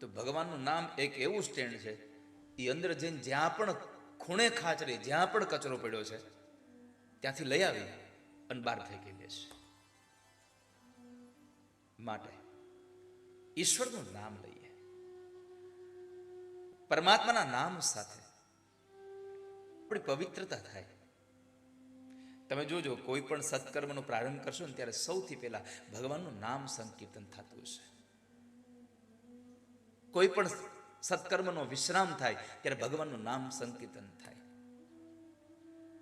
તો ભગવાનનું નામ એક એવું સ્ટેન્ડ છે એ અંદર જઈને જ્યાં પણ ખૂણે ખાચરી, જ્યાં પણ કચરો પડ્યો છે, ત્યાંથી લઈ આવી અને બહાર ફેંકી દે છે. માટે ઈશ્વરનું નામ લઈએ. પરમાત્માના નામ સાથે આપણી પવિત્રતા થાય. તમે જોજો, કોઈ પણ સત્કર્મનો પ્રારંભ કરશો ને ત્યારે સૌથી પહેલા ભગવાનનું નામ સંકીર્તન થતું હશે. કોઈ પણ સત્કર્મનો વિશ્રામ થાય, ત્યારે ભગવાનનું નામ સંકીર્તન થાય.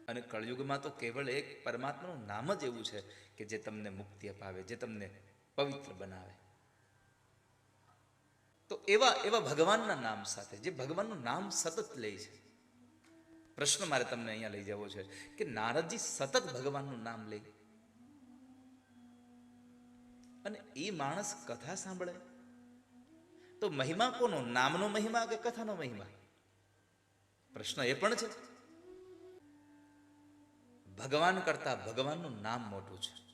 અને કળયુગમાં તો કેવળ એક પરમાત્માનું નામ જ એવું છે કે જે તમને મુક્તિ અપાવે, જે તમને પવિત્ર બનાવે. તો એવા એવા ભગવાનના નામ સાથે, જે ભગવાનનું નામ સતત લે છે. પ્રશ્ન મારે તમને અહીંયા લઈ જવો છે કે નારદજી સતત ભગવાનનું નામ લે. અને એ માણસ કથા સાંભળે? તો મહિમા કોનો? નામનો મહિમા કે કથાનો મહિમા? પ્રશ્ન એ પણ છે. ભગવાન કરતા ભગવાનનું નામ મોટું છે.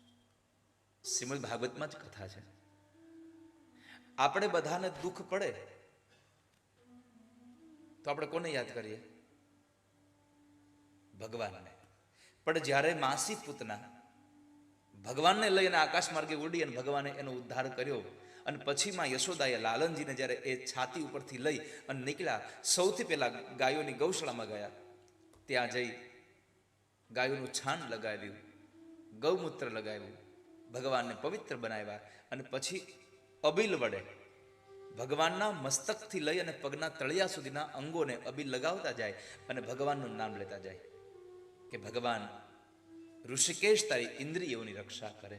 શ્રીમદ ભાગવતમાં જ કથા છે. આપણે બધાને દુઃખ પડે તો આપણે કોને યાદ કરીએ? ભગવાનને. પણ જ્યારે માસી પૂતના ભગવાનને લઈને આકાશ માર્ગે ઉડી અને ભગવાને એનો ઉદ્ધાર કર્યો અને પછીમાં યશોદાએ લાલનજીને જ્યારે એ છાતી ઉપરથી લઈ અને નીકળ્યા, સૌથી પહેલાં ગાયોની ગૌશાળામાં ગયા. ત્યાં જઈ ગાયોનું છાણ લગાવ્યું, ગૌમૂત્ર લગાવ્યું, ભગવાનને પવિત્ર બનાવ્યા અને પછી અબિલ વડે ભગવાનના મસ્તકથી લઈ અને પગના તળિયા સુધીના અંગોને અબીલ લગાવતા જાય અને ભગવાનનું નામ લેતા જાય કે ભગવાન ઋષિકેશ તારી ઇન્દ્રિયોની રક્ષા કરે.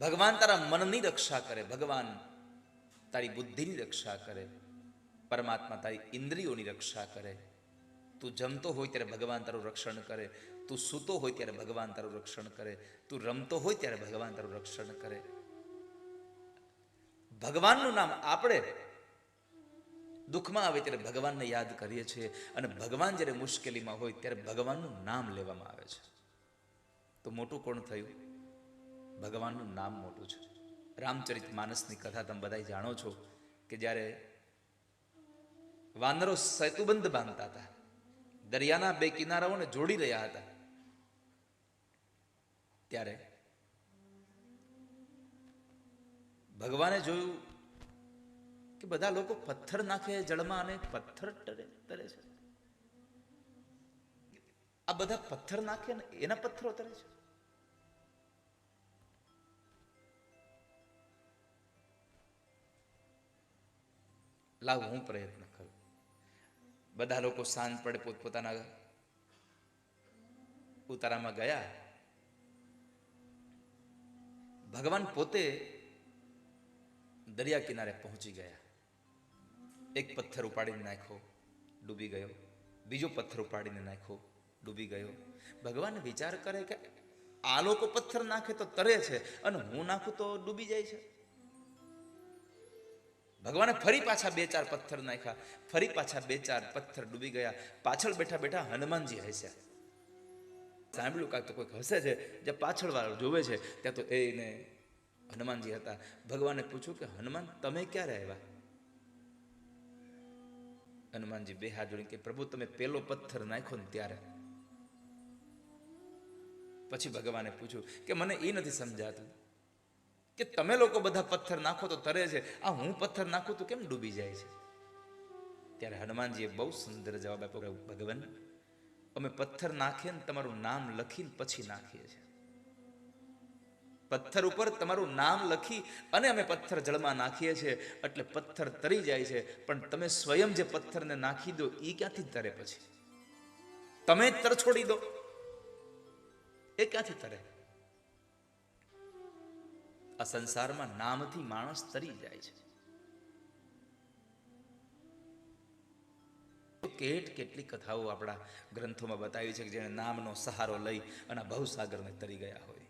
ભગવાન તારા મનની રક્ષા કરે, ભગવાન તારી બુદ્ધિની રક્ષા કરે, પરમાત્મા તારી ઇન્દ્રિયોની રક્ષા કરે. તું જમતો હોય ત્યારે ભગવાન તારું રક્ષણ કરે, તું સૂતો હોય ત્યારે ભગવાન તારું રક્ષણ કરે, તું રમતો હોય ત્યારે ભગવાન તારું રક્ષણ કરે. ભગવાનનું નામ આપણે દુઃખમાં આવે ત્યારે ભગવાનને યાદ કરીએ છીએ અને ભગવાન જ્યારે મુશ્કેલીમાં હોય ત્યારે ભગવાનનું નામ લેવામાં આવે છે. તો મોટું કોણ થયું? ભગવાનનું નામ મોટું છે. રામચરિત માનસની કથા તમે બધા જાણો છો કે જ્યારે વાનરો સેતુબંધ બાંધતા હતા, દરિયાના બે કિનારાઓને જોડી રહ્યા હતા, ત્યારે ભગવાને જોયું કે બધા લોકો પથ્થર નાખે જળમાં અને પથ્થર તરે તરે છે. આ બધા પથ્થર નાખે ને એના પથ્થરો તરે છે. લાવ હું પ્રયત્ન કરું. બધા લોકો સાંજ પડે પોતપોતાના ઉતારામાં ગયા. ભગવાન પોતે દરિયા કિનારે પહોંચી ગયા. એક પથ્થર ઉપાડીને નાખ્યો, ડૂબી ગયો. બીજો પથ્થર ઉપાડીને નાખ્યો, ડૂબી ગયો. ભગવાન વિચાર કરે કે આ લોકો પથ્થર નાખે તો તરે છે અને હું નાખું તો ડૂબી જાય છે. ભગવાને ફરી પાછા બે ચાર પથ્થર નાખ્યા. ફરી પાછા બે ચાર પથ્થર ડૂબી ગયા. પાછળ બેઠા બેઠા હનુમાનજી હસ્યા સાંભળ્યું કાંક તો કોઈક હસે છે જે પાછળ વાળો જોવે છે, ત્યાં તો એને હનુમાનજી હતા. ભગવાને પૂછ્યું કે, હનુમાન, તમે ક્યારે આવ્યા? હનુમાનજી બે હાથ જોડી કે, પ્રભુ, તમે પેલો પથ્થર નાખ્યો ને ત્યારે. પછી ભગવાને પૂછ્યું કે, મને એ નથી સમજાતું. કે તમે લોકો બધા પથ્થર નાખો તો તરે છે. આ હું પથ્થર નાખું તો કેમ ડૂબી જાય છે? ત્યારે હનુમાનજીએ બહુ સુંદર જવાબ આપ્યો ભગવાન, અમે પથ્થર નાખીએ ને તમારું નામ લખીને પછી નાખીએ છીએ. પથ્થર ઉપર તમારું નામ લખી અને અમે પથ્થર જળમાં નાખીએ છીએ. એટલે પથ્થર તરી જાય છે. પણ તમે સ્વયં જે પથ્થરને નાખી દો એ ક્યાંથી તરે પછી? તમે જ તર છોડી દો. એ ક્યાંથી તરે? આ સંસારમાં નામથી માણસ તરી જાય છે. કેટ કેટલી કથાઓ આપણા ગ્રંથોમાં બતાવી છે કે જેણે નામનો સહારો લઈ અને ભવસાગરને તરી ગયા હોય.